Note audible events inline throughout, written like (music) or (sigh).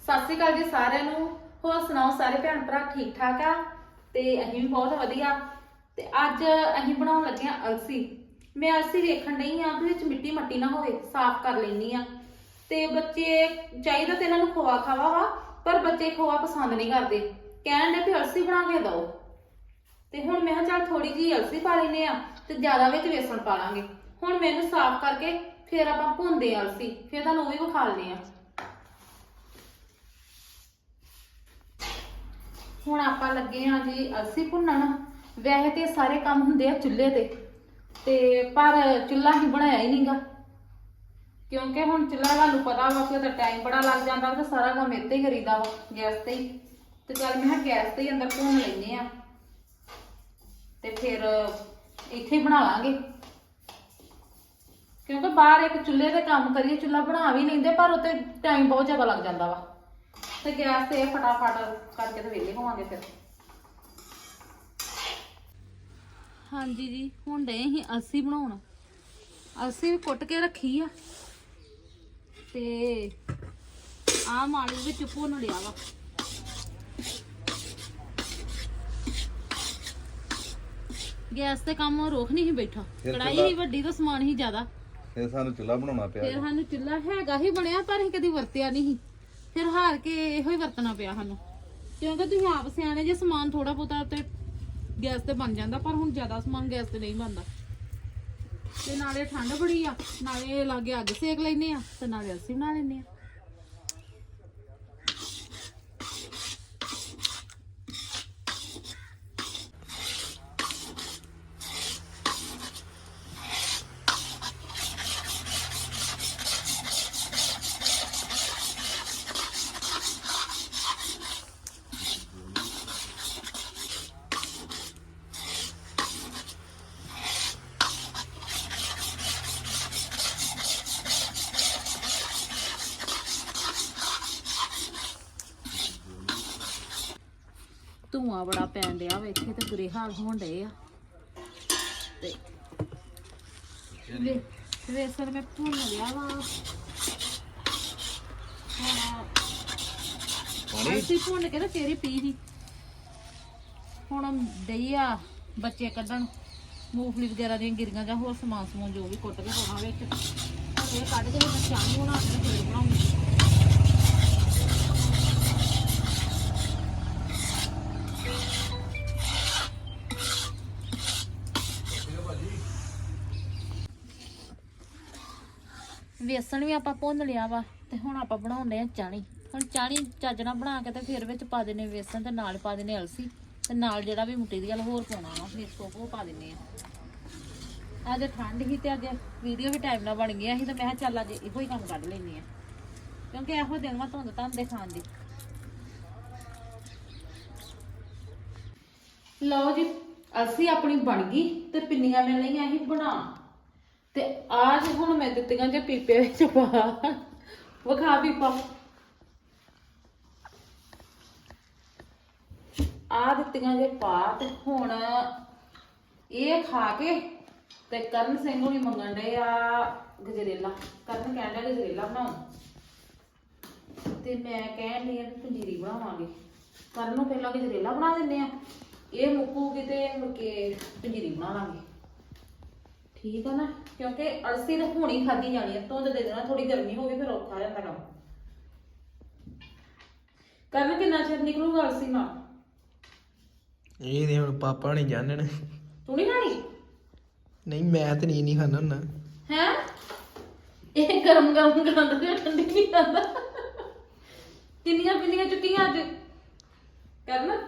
ਸਤਿ ਸ਼੍ਰੀ ਅਕਾਲ ਜੀ ਸਾਰਿਆਂ ਨੂੰ। ਹੋਰ ਸੁਣਾਓ, ਸਾਰੇ ਭੈਣ ਭਰਾ ਠੀਕ ਠਾਕ ਆ? ਤੇ ਅਸੀਂ ਵੀ ਬਹੁਤ ਵਧੀਆ। ਤੇ ਅੱਜ ਅਸੀਂ ਬਣਾਉਣ ਲੱਗੇ ਆ ਅਲਸੀ। ਮੈਂ ਅਲਸੀ ਵੇਖਣ ਡਈ ਆ ਵੀ ਵਿੱਚ ਮਿੱਟੀ ਮੱਟੀ ਨਾ ਹੋਵੇ, ਸਾਫ਼ ਕਰ ਲੈਣੀ ਆ। ਤੇ ਬੱਚੇ ਚਾਹੀਦਾ ਤੇ ਇਹਨਾਂ ਨੂੰ ਖੋਆ ਖਾਵਾ ਵਾ, ਪਰ ਬੱਚੇ ਖੋਆ ਪਸੰਦ ਨਹੀਂ ਕਰਦੇ। ਕਹਿਣ ਦੇ ਵੀ ਅਲਸੀ ਬਣਾ ਕੇ ਦਿਓ। ਤੇ ਹੁਣ ਮੈਂ ਕਿਹਾ ਚੱਲ ਥੋੜੀ ਜਿਹੀ ਅਲਸੀ ਪਾ ਲੈਨੇ ਆ ਤੇ ਜ਼ਿਆਦਾ ਵਿੱਚ ਵੇਸਣ ਪਾ ਲਾਂਗੇ। ਹੁਣ ਮੈਨੂੰ ਸਾਫ਼ ਕਰਕੇ ਫਿਰ ਆਪਾਂ ਭੁੰਨਦੇ ਆ ਅਲਸੀ, ਫਿਰ ਤੁਹਾਨੂੰ ਉਹ ਵੀ ਵਿਖਾ ਲੈਨੇ ਆ। ਹੁਣ ਆਪਾਂ ਲੱਗੇ ਆ ਜੀ ਅਲਸੀ ਭੁੰਨਣ। ਵੈਸੇ ਤੇ ਸਾਰੇ ਕੰਮ ਹੁੰਦੇ ਆ ਚੁੱਲ੍ਹੇ ਤੇ। ਤੇ ਪਰ ਚੁੱਲ੍ਹਾ ਹੀ ਬਣਾਇਆ ਹੀ ਨਹੀਂਗਾ। ਕਿਉਂਕਿ ਹੁਣ ਚੁੱਲ੍ਹਾ ਤੁਹਾਨੂੰ ਪਤਾ ਵਾ ਕਿ ਉਹਦਾ ਟਾਈਮ ਬੜਾ ਲੱਗ ਜਾਂਦਾ ਤੇ ਸਾਰਾ ਕੰਮ ਇੱਥੇ ਹੀ ਕਰੀਦਾ ਵਾ, ਗੈਸ ਤੇ ਹੀ। ਤੇ ਚੱਲ ਮੈਂ ਕਿਹਾ ਗੈਸ ਤੇ ਹੀ ਅੰਦਰ ਭੁੰਨ ਲੈਨੇ ਆ ਤੇ ਫਿਰ ਇੱਥੇ ਹੀ ਬਣਾ ਲਾਂਗੇ। ਕਿਉਂਕਿ ਬਾਹਰ ਇੱਕ ਚੁੱਲ੍ਹੇ ਤੇ ਕੰਮ ਕਰੀਏ, ਚੁੱਲ੍ਹਾ ਬਣਾ ਵੀ ਲੈਂਦੇ, ਪਰ ਉੱਤੇ ਟਾਈਮ ਬਹੁਤ ਜ਼ਿਆਦਾ ਲੱਗ ਜਾਂਦਾ ਵਾ। ਤੇ ਗੈਸ ਤੇ ਫਟਾਫਟ ਕਰਕੇ ਤੇ ਵਿਹਲੇ ਹੋਵਾਂਗੇ ਫਿਰ। ਹਾਂਜੀ ਜੀ ਹੁਣ ਡੇ ਅਸੀਂ ਅਲਸੀ ਬਣਾਉਣ। ਅਲਸੀ ਵੀ ਕੁੱਟ ਕੇ ਰੱਖੀ ਆ। ਤੇ ਆਹ ਮਾਲੀ ਵਿੱਚ ਭੁੰਨ ਲਿਆ ਵਾ। ਗੈਸ ਤੇ ਕੰਮ ਰੋਕ ਨਹੀਂ ਸੀ ਬੈਠਾ। ਫਿਰ ਕੜਾਈ ਚੁੱਲ੍ਹਾ- ਹੀ ਵੱਡੀ ਤਾਂ ਸਮਾਨ ਹੀ ਜ਼ਿਆਦਾ। ਫਿਰ ਸਾਨੂੰ ਚੁੱਲ੍ਹਾ ਬਣਾਉਣਾ ਪਿਆ ਫਿਰ ਸਾਨੂੰ ਚੁੱਲ੍ਹਾ ਹੈਗਾ ਹੀ ਬਣਿਆ ਪਰ ਅਸੀਂ ਕਦੀ ਵਰਤਿਆ ਨਹੀਂ ਸੀ। ਫਿਰ ਹਾਰ ਕੇ ਇਹੋ ਹੀ ਵਰਤਣਾ ਪਿਆ ਸਾਨੂੰ। ਕਿਉਂਕਿ ਤੁਸੀਂ ਆਪ ਸਿਆਣੇ ਜੇ ਸਮਾਨ ਥੋੜਾ ਬਹੁਤਾ ਤੇ ਗੈਸ ਤੇ ਬਣ ਜਾਂਦਾ, ਪਰ ਹੁਣ ਜ਼ਿਆਦਾ ਸਮਾਨ ਗੈਸ ਤੇ ਨਹੀਂ ਬਣਦਾ। ਤੇ ਨਾਲੇ ਠੰਡ ਬੜੀ ਆ, ਨਾਲੇ ਲਾਗੇ ਅੱਗ ਸੇਕ ਲੈਨੇ ਆ, ਤੇ ਨਾਲੇ ਅਸੀਂ ਬਣਾ ਲੈਨੇ ਆ। ਧੂਆਂ ਬੜਾ ਪੈਣ ਡਿਆ ਵੇਖੇ ਤੇ ਬੁਰੇ ਹਾਲ ਹੋਣ ਡਏ ਆ। ਤੇ ਵੇ ਵੇਸਣ ਮੈਂ ਭੁੰਨ ਲਿਆ ਵਾ। ਹੁਣ ਪਾਣੀ? ਅਸੀਂ ਭੁੰਨ ਕੇ ਤੇ ਫੇਰ ਹੀ ਪੀ ਦੀ ਹੁਣ ਦਈ ਆ ਬੱਚੇ ਕੱਢਣ ਮੂੰਗਫਲੀ ਵਗੈਰਾ ਦੀਆਂ ਗਿਰੀਆਂ ਜਾਂ ਹੋਰ ਸਮਾਨ ਸਮੂਨ ਜੋ ਵੀ ਕੁੱਟ ਕੇ ਪਾਉਣਾ ਵਿੱਚ। ਹੁਣ ਇਹ ਕੱਢ ਕੇ ਫਿਰ ਮੈਂ ਚਾਹ ਨੂੰ ਬਣਾ ਕੇ ਤੇ ਫੇਰ ਬਣਾਉਂਗੀ। ਵੇਸਣ ਵੀ ਆਪਾਂ ਭੁੰਨ ਲਿਆ ਵਾ ਤੇ ਹੁਣ ਆਪਾਂ ਬਣਾਉਂਦੇ ਆ ਚਾਣੀ। ਹੁਣ ਚਾਣੀ ਚੱਜਣਾ ਬਣਾ ਕੇ ਤੇ ਫਿਰ ਵਿੱਚ ਪਾ ਦੇਣੇ ਵੇਸਣ ਤੇ ਨਾਲ ਪਾ ਦੇਣੇ ਅਲਸੀ ਤੇ ਨਾਲ ਜਿਹੜਾ ਵੀ ਮਟੀਰੀਅਲ ਹੋਰ ਪਾਉਣਾ ਵਾ, ਫਿਰ ਸੋਪ ਪਾ ਦਿੰਨੇ ਆ। ਅੱਜ ਠੰਡ ਹੀ ਤੇ ਅੱਜ ਵੀਡੀਓ ਵੀ ਟਾਈਮ ਨਾਲ ਬਣ ਗਿਆ ਸੀ ਤੇ ਮੈਂ ਕਿਹਾ ਚੱਲ ਅੱਜ ਇਹੋ ਹੀ ਕੰਮ ਕੱਢ ਲੈਨੇ ਆ। ਕਿਉਂਕਿ ਇਹੋ ਦਿਨ ਵਾ ਧੁੰਦ ਧੰਦ ਦੇ ਖਾਣ ਦੀ। ਲਓ ਜੀ, ਅਲਸੀ ਆਪਣੀ ਬਣ ਗਈ ਤੇ ਪਿੰਨੀਆਂ ਮਿਲ ਲਈਆਂ ਅਸੀਂ ਬਣਾ ਤੇ ਆਜ ਹੁਣ ਮੈਂ ਦਿੱਤੀਆਂ ਜੇ ਪੀਪੇ ਵਿੱਚ ਪਾ। ਵਿਖਾ ਪੀਪਾ। ਆ ਦਿੱਤੀਆਂ ਜੇ ਪਾ ਤੇ ਹੁਣ ਇਹ ਖਾ ਕੇ ਤੇ ਕਰਨ ਸਿੰਘ ਨੂੰ ਵੀ ਮੰਗਣ ਡਏ ਆ ਗਜਰੇਲਾ। ਕਰਨ ਕਹਿਣ ਡਿਆ ਗਜਰੇਲਾ ਬਣਾਉ ਤੇ ਮੈਂ ਕਹਿਣ ਡਈ ਆ ਪੰਜੀਰੀ ਬਣਾਵਾਂਗੇ। ਕਰਨ ਨੂੰ ਪਹਿਲਾਂ ਗਜਰੇਲਾ ਬਣਾ ਦਿੰਦੇ ਆ। ਇਹ ਮੁੱਕੂਗੀ ਤੇ ਮੁੜ ਕੇ ਪੰਜੀਰੀ ਬਣਾ ਲਾਂਗੇ। ਠੀਕ ਆ ਨਾ ਕਿਉਂਕਿ ਅਲਸੀ ਤਾਂ ਹੁਣੀ ਖਾਦੀ ਜਾਣੀ ਹੈ ਧੁੰਦ ਦੇ ਦੇਣਾ ਥੋੜੀ ਗਰਮੀ ਹੋ ਗਈ ਫਿਰ ਔਖਾ ਜਾਂਦਾ ਕੰਮ। ਕਰਨ ਕਿੰਨਾ ਚਿਰ ਨਿਕਲੂਗਾ ਅਲਸੀ ਨਾਲ ਇਹ ਨਹੀਂ ਹੁਣ ਪਾਪਾ ਨਹੀਂ ਜਾਣਨ। ਤੂੰ ਨਹੀਂ ਖਾਣੀ? ਨਹੀਂ ਮੈਂ ਤੇ ਨਹੀਂ ਨਹੀਂ ਖਾਣਾ ਹੁੰਦਾ। ਹੈ? ਇਹ ਗਰਮ ਗਰਮ ਖਾਂਦਾ ਤੇ ਠੰਡੀ ਨਹੀਂ ਖਾਂਦਾ। ਕਿੰਨੀਆਂ ਪਿੰਨੀਆਂ ਚੁੱਕੀਆਂ ਅੱਜ? ਕਰਨ?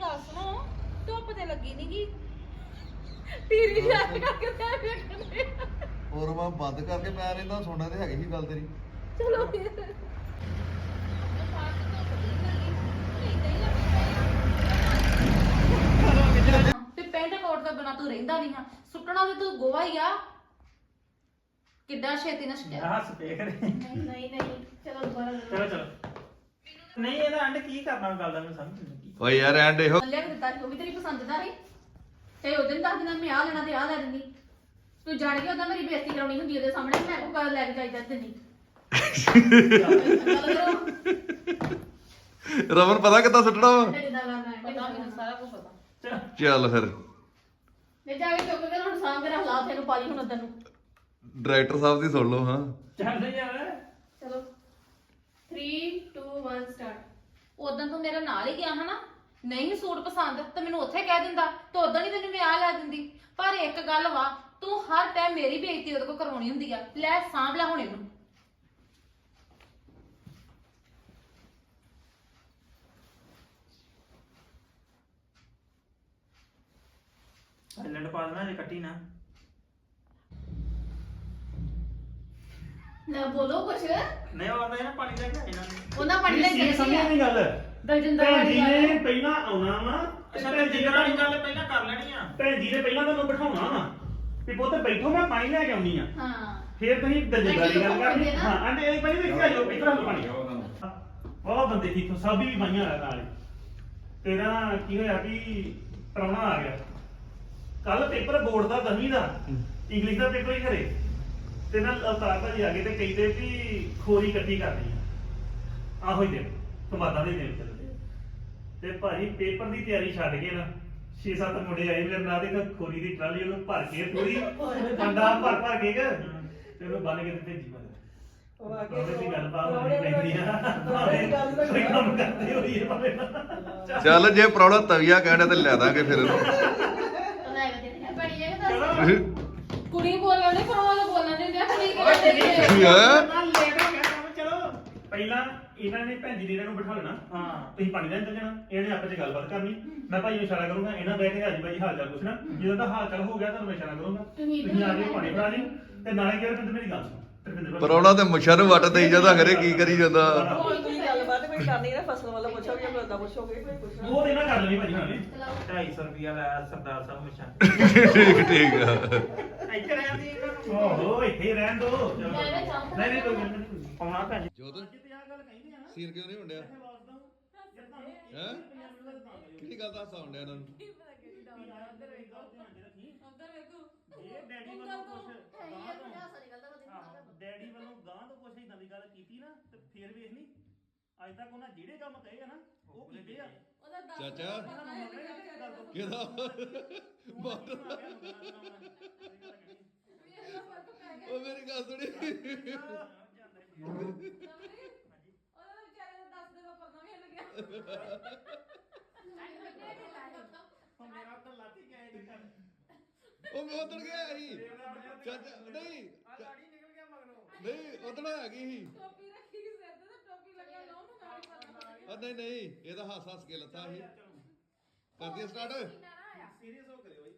ਗੱਲ ਸੁਣੋ ਧੁੱਪ ਤੇ ਲੱਗੀ ਨੀ ਗੀ। ਤੀਰੀ ਜਾ ਕੇ ਤੇ ਵੇਖਣੇ ਹੋਰ ਮੈਂ ਬੰਦ ਕਰਕੇ ਪੈ ਰਹਿੰਦਾ ਸੁਣਨਾ ਤੇ ਹੈਗੀ ਸੀ ਗੱਲ ਤੇਰੀ। ਚਲੋ। ਫਿਰ ਤੇ ਪੈਂਟ ਕੋਟ ਤੋਂ ਬਿਨਾ ਤੂੰ ਰਹਿੰਦਾ ਨਹੀਂ ਹਾਂ ਸੁੱਟਣਾ ਤੇ ਤੂੰ ਗੋਆ ਹੀ ਆ। ਕਿੱਡਾ ਛੇਤੀ ਨਾ ਨਹੀਂ ਨਹੀਂ ਨਹੀਂ। ਚਲੋ ਦੁਬਾਰਾ ਚਲੋ ਚਲੋ। ਨਹੀਂ ਇਹਦਾ ਅੰਡ ਕੀ ਕਰਨਾ ਗੱਲ ਦਾ ਮੈਨੂੰ ਸਮਝ ਨਹੀਂ ਲੱਗੀ। ਓਏ ਯਾਰ ਐਂਡ ਇਹੋ ਲਿਆ ਕੇ ਦਿੱਤਾ ਸੀ ਉਹ ਵੀ ਤੇਰੀ ਪਸੰਦ ਦਾ ਸੀ। ਤੇ ਉਹ ਦਿਨ ਦੱਸ ਦਿਨਾਂ ਮੈਂ ਆ ਲੈਣਾ ਤੇ ਆ ਲੈ ਦਿੰਦੀ। ਤੂੰ ਜਾਣ ਕੇ ਉਹਦਾ ਮੇਰੀ ਬੇਇੱਜ਼ਤੀ ਕਰਾਉਣੀ ਹੁੰਦੀ ਉਹਦੇ ਸਾਹਮਣੇ ਮੈਂ ਕੋ ਗੱਲ ਲੈ ਕੇ ਜਾਈਦਾ ਤੇ ਨਹੀਂ ਰਮਨ ਪਤਾ ਕਿੱਦਾਂ ਸੁੱਟਣਾ ਵਾ? ਜਿੱਦਾਂ ਕਰਨਾ ਹੈ ਪਤਾ ਮੈਨੂੰ ਸਾਰਾ ਕੁਝ ਪਤਾ। ਚੱਲ। ਫਿਰ। ਮੈਂ ਜਾ ਕੇ ਚੁੱਕ ਕੇ ਹੁਣ ਸਾਹਮਣੇ ਰੱਖ ਲਾ ਤੈਨੂੰ ਪਾਲੀ ਹੁਣ ਨੂੰ। ਡਾਇਰੈਕਟਰ ਸਾਹਿਬ ਦੀ ਸੁਣ ਲਓ ਹਾਂ। ਚੱਲ ਯਾਰ। ਚਲੋ। 3 2 1 ਸਟਾਰਟ ਉਦੋਂ ਤੂੰ ਮੇਰੇ ਨਾਲ ਹੀ ਗਿਆ ਹਨਾ। ਨਹੀਂ ਸੂਟ ਪਸੰਦ, ਤੇ ਮੈਨੂੰ ਉੱਥੇ ਕਹਿ ਦਿੰਦਾ, ਤੇ ਉਦੋਂ ਹੀ ਤੈਨੂੰ ਮੈਂ ਆ ਲੈ ਦਿੰਦੀ। ਪਰ ਇੱਕ ਗੱਲ ਵਾ, ਤੂੰ ਹਰ ਟਾਈਮ ਮੇਰੀ ਬੇਇੱਜ਼ਤੀ ਉਹਦੇ ਕੋਲ ਕਰਵਾਉਣੀ ਹੁੰਦੀ ਆ। ਲੈ, ਸਾਂਭ ਲੈ ਹੁਣ ਇਹਨੂੰ। ਸਾਇਲੈਂਟ ਪਾ ਦੇਣਾ ਜੇ ਕੱਟੀ ਨਾ। ਨਾ ਬੋਲੋ ਕੁਛ। ਨਹੀਂ ਉਹ ਆਉਂਦਾ ਨਾ ਪਾਣੀ ਲੈ ਕੇ ਆਏ ਇਹਨਾਂ ਨੇ ਉਹਨਾਂ ਪੜ੍ਹ ਲੈ ਇਹ ਸਮਝ ਨਹੀਂ ਗੱਲ। ਦਲਜਿੰਦਰ ਭੈਣ ਵਾਲੀ ਜੀ ਗੱਲ। ਨੇ ਪਹਿਲਾਂ ਆਉਣਾ ਵਾ ਅੱਛਾ ਤੇ ਜਿਗਰ ਵਾਲੀ ਗੱਲ ਪਹਿਲਾਂ ਕਰ ਲੈਣੀ ਆ। ਭੈਣ ਜੀ ਨੇ ਪਹਿਲਾਂ ਤੁਹਾਨੂੰ ਬਿਠਾਉਣਾ ਵਾ ਵੀ ਪੁੱਤ ਬੈਠੋ ਮੈਂ ਪਾਣੀ ਲੈ ਕੇ ਆਉਣੀ ਆ। ਹਾਂ। ਫੇਰ ਤੁਸੀਂ ਦਲਜਿੰਦਾਰੀ ਗੱਲ ਕਰਨੀ ਭੈਣ ਜੀ ਹਾਂ ਆਂਦੇ ਇਹ ਪਹਿਲੇ ਵਿੱਚ ਆਇਓ ਇਧਰ ਆ ਪਾਣੀ। ਬਹੁਤ ਬੰਦੇ ਸੀ ਤੋਂ ਸਭ ਵੀ ਬਾਈਆਂ ਆ ਨਾਲ। ਤੇਰਾ ਕੀ ਹੋਇਆ ਵੀ ਪ੍ਰਾਹੁਣਾ ਆ ਗਿਆ। ਕੱਲ ਪੇਪਰ ਬੋਰਡ ਦਾ ਦਸਵੀਂ ਦਾ। ਇੰਗਲਿਸ਼ ਦਾ ਪੇਪਰ ਹੀ ਘਰੇ। ਤੇ ਨਾਲ ਅਵਤਾਰ ਭਾਜੀ ਆ ਗਏ ਤੇ ਕਹਿੰਦੇ ਵੀ ਖੋਰੀ ਇਕੱਠੀ ਕਰਨੀ ਆ। ਆਹੋ ਹੀ ਦੇ ਸਮਾਦਾਂ ਦੇ ਆ। ਤੇ ਭਾਜੀ ਪੇਪਰ ਦੀ ਤਿਆਰੀ ਛੱਡ ਕੇ ਨਾ 6-7 ਮੁੰਡੇ ਆਏ ਮੇਰੇ ਨਾਲ ਦੇ ਖੋਰੀ ਦੀ ਟਰਾਲੀ ਉਹਨੂੰ ਭਰ ਕੇ ਪੂਰੀ ਡੰਡਾ ਭਰ ਭਰ ਕੇ ਗ ਤੇ ਉਹਨੂੰ ਬੰਨ ਕੇ ਤੇ ਭੇਜੀ ਮੈਂ ਉਹਦੇ ਦੀ ਗੱਲ ਬਾਤ ਹੋਣੀ ਪੈਂਦੀ ਆ। (laughs) ਭਾਵੇਂ ਕੋਈ ਕੰਮ ਕਰਦੇ ਹੋਈ ਹੈ ਭਾਵੇਂ। ਚੱਲ ਜੇ ਪ੍ਰੋਬਲਮ ਤਵੀਆ ਕਹਿਣਾ ਤੇ ਲੈ ਦਾਂਗੇ ਫਿਰ ਇਹਨੂੰ। ਲੈ ਕੇ ਦੇ ਬੜੀ ਇਹ ਦੱਸ ਕੁੜੀ ਬੋਲਣ ਨਹੀਂ ਪਰ ਉਹ ਬੋਲਣ ਨਹੀਂ ਦਿਆ ਕੁੜੀ ਹੈਂ? ਹੋ ਚਲੋ। ਪਹਿਲਾਂ ਇਹਨਾਂ ਨੇ ਭੈਣ ਜੀ ਨੇ ਇਹਨਾਂ ਨੂੰ ਬਿਠਾ ਲੈਣਾ। ਹਾਂ। ਤੁਸੀਂ ਪਾਣੀ ਲੈਣ ਚੱਲ ਜਾਣਾ। ਇਹਨੇ ਆਪਸ ਚ ਗੱਲਬਾਤ ਕਰਨੀ। ਮੈਂ ਭਾਈ ਨੂੰ ਇਸ਼ਾਰਾ ਕਰੂੰਗਾ ਇਹਨਾਂ ਬਹਿ ਕੇ ਹਾਜੀ ਭਾਈ ਹਾਲ ਚਾਲ ਪੁੱਛਣਾ। ਜਦੋਂ ਦਾ ਹਾਲ ਚਾਲ ਹੋ ਗਿਆ ਤੁਹਾਨੂੰ ਮੈਂ ਇਸ਼ਾਰਾ ਕਰੂੰਗਾ। ਤੁਸੀਂ ਆ ਕੇ ਪਾਣੀ ਫੜਾ ਲਈ ਤੇ ਨਾਲੇ ਕਿਹਾ ਤੇ ਮੇਰੀ ਗੱਲ ਸੁਣ। ਭਾਈ- ਪਰੌਣਾ ਤੇ ਮੁੱਛਾਂ ਨੂੰ ਵੱਟ ਦੇਈ ਜਾਂਦਾ ਖਰੇ ਕੀ ਕਰੀ ਜਾਂਦਾ। ਕੋਈ ਗੱਲਬਾਤ ਕੋਈ ਕਰਨੀ ਨਾ ਫਸਲ ਵਾਲਾ ਪੁੱਛੋਗੇ ਜਾਂ ਬੰਦਾ ਪੁੱਛੋਗੇ ਕੋਈ ਪੁੱਛਣਾ ਉਹ ਤੇ ਨਾ ਕਰ ਲੈਣੀ ਭਾਜੀ ਹਾਲੇ 250 ਰੁਪਿਆ ਲਾਇਆ ਸਰਦਾਰ ਸਾਹਿਬ ਮਸ਼ਾ ਠੀਕ ਠੀਕ ਆ ਇੱਥੇ ਰਹਿੰਦੀ ਇਹਨਾਂ ਨੂੰ ਓਹੋ ਇੱਥੇ ਰਹਿਣ ਦੋ ਮੈਂ ਨਾ ਚਾਹੁੰਦਾ ਨਹੀਂ ਨਹੀਂ ਕੋਈ ਗੱਲ ਨਹੀਂ ਪਾਉਣਾ ਭੈਣ ਜੋਤ ਸੀਨ ਕਿਉਂ ਨਹੀਂ ਹੁੰਦਿਆ ਹੈ ਕਿਹੜੀ ਗੱਲ ਦਾ ਸਾਊਂਡ ਹੈ ਇਹਨਾਂ ਨੂੰ ਡੈਡੀ ਵੱਲੋਂ ਗਾਂ ਤੋਂ ਕੁਛ ਇਦਾਂ ਦੀ ਗੱਲ ਕੀਤੀ ਨਾ ਤੇ ਫੇਰ ਵੇਖ ਨਹੀਂ ਅੱਜ ਤੱਕ ਉਹਨਾਂ ਜਿਹੜੇ ਕੰਮ ਕਹੇ ਆ ਨਾ ਉਹ ਕੀਤੇ ਆ ਚਾਚਾ ਨਹੀਂ ਕਿਹਦਾ ਬਾਤ ਉਹ ਮੇਰੀ ਗੱਲ ਸੁਣੀ ਮੇਰਾ ਤਾਂ ਲਾਤੀ ਗਿਆ ਇਹ ਕਰ ਉਹ ਮੈਂ ਉਧਰ ਗਿਆ ਸੀ। ਚਾਚਾ ਨਹੀਂ ਗਾੜੀ ਨਿਕਲ ਗਿਆ ਮਗਰੋਂ। ਨਹੀਂ ਉਧਰ ਹੈਗੀ ਸੀ। ਉਹ ਨਹੀਂ ਨਹੀਂ ਇਹ ਤਾਂ ਹੱਸ ਹੱਸ ਕੇ ਲੱਤਾ ਸੀ। ਕਰਦੀ ਸਟਾਰਟ ਸੀਰੀਅਸ ਹੋ ਕਰਿਓ